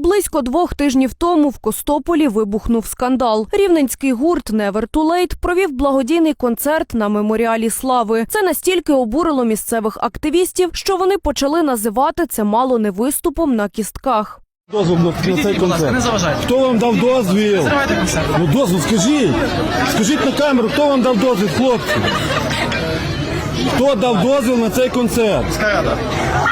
Близько двох тижнів тому в Костополі вибухнув скандал. Рівненський гурт «Never Too Late» провів благодійний концерт на меморіалі слави. Це настільки обурило місцевих активістів, що вони почали називати це мало не виступом на кістках. Дозвіл на, на цей ласка, не концерт. заважайте. Хто вам дав дозвіл? Ну дозвіл, скажіть. Скажіть на камеру, хто вам дав дозвіл, хлопці? Хто дав дозвіл на цей концерт? Рада.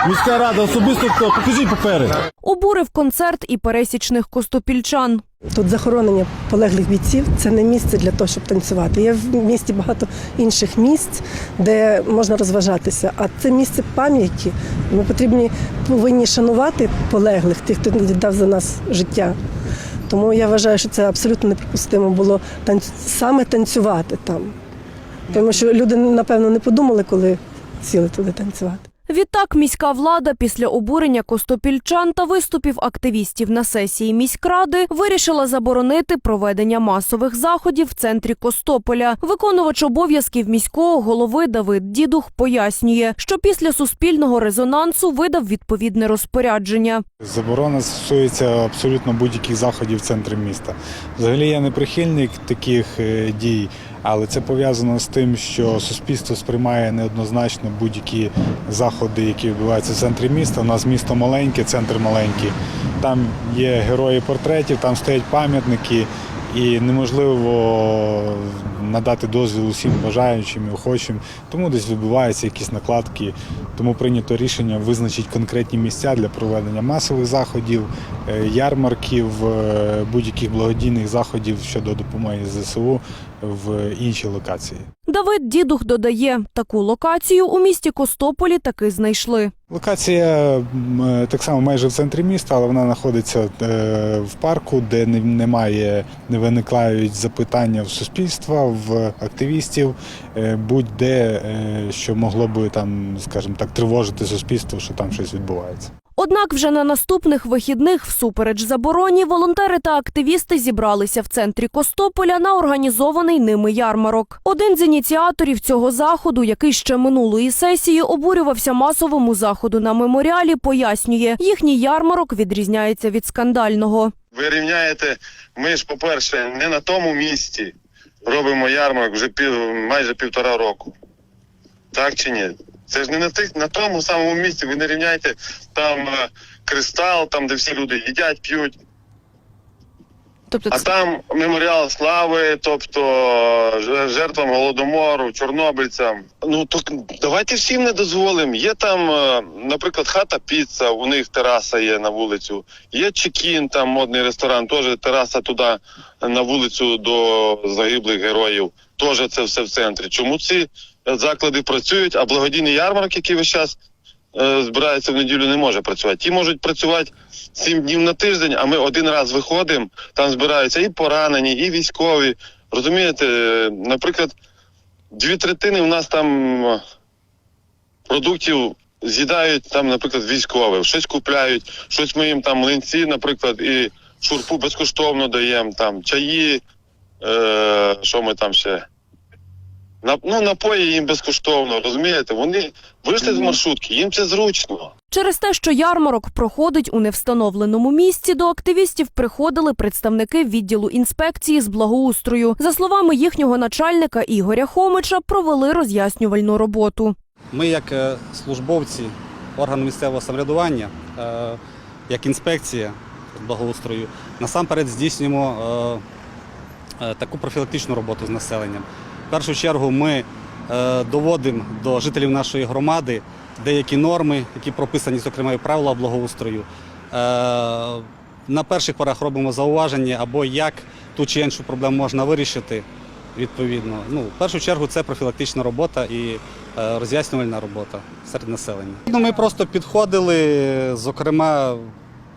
Міська рада, особисто хто? Покажіть папери. Обурив концерт і пересічних костопільчан. Тут захоронення полеглих бійців це не місце для того, щоб танцювати. Є в місті багато інших місць, де можна розважатися. А це місце пам'яті. Ми потрібні повинні шанувати полеглих, тих, хто віддав за нас життя. Тому я вважаю, що це абсолютно неприпустимо було танцю... саме танцювати там. Тому що люди, напевно, не подумали, коли сіли туди танцювати. Відтак міська влада після обурення костопільчан та виступів активістів на сесії міськради вирішила заборонити проведення масових заходів в центрі Костополя. Виконувач обов'язків міського голови Давид Дідух пояснює, що після суспільного резонансу видав відповідне розпорядження. Заборона стосується абсолютно будь-яких заходів в центрі міста. Взагалі я не прихильник таких е, дій, але це пов'язано з тим, що суспільство сприймає неоднозначно будь-які заходи, які відбуваються в центрі міста. У нас місто маленьке, центр маленький. Там є герої портретів, там стоять пам'ятники, і неможливо надати дозвіл усім бажаючим і охочим. Тому десь відбуваються якісь накладки. Тому прийнято рішення визначити конкретні місця для проведення масових заходів, е, ярмарків, е, будь-яких благодійних заходів щодо допомоги ЗСУ в інші локації. Давид Дідух додає, таку локацію у місті Костополі таки знайшли. Локація е, так само майже в центрі міста, але вона знаходиться е, в парку, де немає, не виникають запитання в суспільства, в активістів, е, будь-де, що могло би там, скажімо так, тривожити суспільство, що там щось відбувається. Однак вже на наступних вихідних, всупереч забороні, волонтери та активісти зібралися в центрі Костополя на організований ними ярмарок. Один з ініціаторів цього заходу, який ще минулої сесії обурювався масовому заходу на меморіалі, пояснює, їхній ярмарок відрізняється від скандального. Ви рівняєте, ми ж, по-перше, не на тому місці робимо ярмарок вже пів, майже півтора року. Так чи ні? Це ж не на тих, на тому самому місці. Ви не рівняєте там е, кристал, там, де всі люди їдять, п'ють. Тобто, А там меморіал слави, тобто жертвам голодомору, чорнобильцям. Ну то давайте всім не дозволимо. Є там, е, наприклад, хата піца, у них тераса є на вулицю. Є Чекін, там модний ресторан, теж тераса туди на вулицю до загиблих героїв. Теж це все в центрі. Чому ці е, заклади працюють, а благодійний ярмарок, який весь час е, збирається в неділю, не може працювати. Ті можуть працювати сім днів на тиждень, а ми один раз виходимо, там збираються і поранені, і військові. Розумієте, е, наприклад, дві третини у нас там е, продуктів з'їдають там, наприклад, військові, щось купляють, щось ми їм там млинці, наприклад, і шурпу безкоштовно даємо, там чаї, е, що ми там ще. На, ну, напої їм безкоштовно, розумієте? Вони вийшли з маршрутки, їм це зручно. Через те, що ярмарок проходить у невстановленому місці, до активістів приходили представники відділу інспекції з благоустрою. За словами їхнього начальника Ігоря Хомича, провели роз'яснювальну роботу. Ми, як е, службовці органу місцевого самоврядування, е, як інспекція з благоустрою, насамперед здійснюємо е, таку профілактичну роботу з населенням. В першу чергу ми е, доводимо до жителів нашої громади деякі норми, які прописані, зокрема, і правила благоустрою. Е, На перших порах робимо зауваження або як ту чи іншу проблему можна вирішити. Відповідно, ну в першу чергу це профілактична робота і е, роз'яснювальна робота серед населення. Ну, Ми просто підходили, зокрема,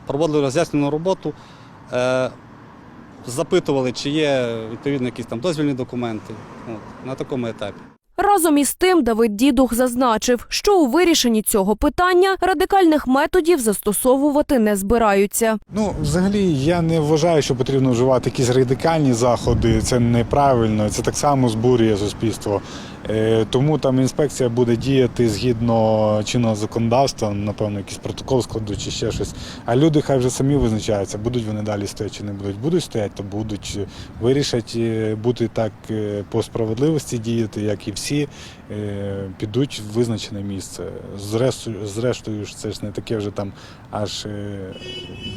проводили роз'яснювальну роботу, е, запитували, чи є відповідно якісь там дозвільні документи. От, на такому етапі. Разом із тим Давид Дідух зазначив, що у вирішенні цього питання радикальних методів застосовувати не збираються. Ну, взагалі, я не вважаю, що потрібно вживати якісь радикальні заходи. Це неправильно, це так само збурює суспільство. Е, Тому там інспекція буде діяти згідно чинного законодавства, напевно, якийсь протокол складуть чи ще щось. А люди хай вже самі визначаються, будуть вони далі стояти чи не будуть. Будуть стояти, то будуть. Вирішать е, бути так е, по справедливості діяти, як і всі, підуть в визначене місце. Зрештою, це ж не таке вже там аж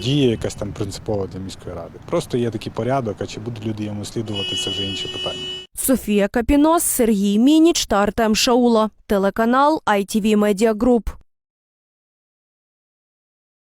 дія якась там принципова для міської ради. Просто є такий порядок, а чи будуть люди йому слідувати, це вже інше питання. Софія Капінос, Сергій Мініч та Шаула. Телеканал ITV Media Group.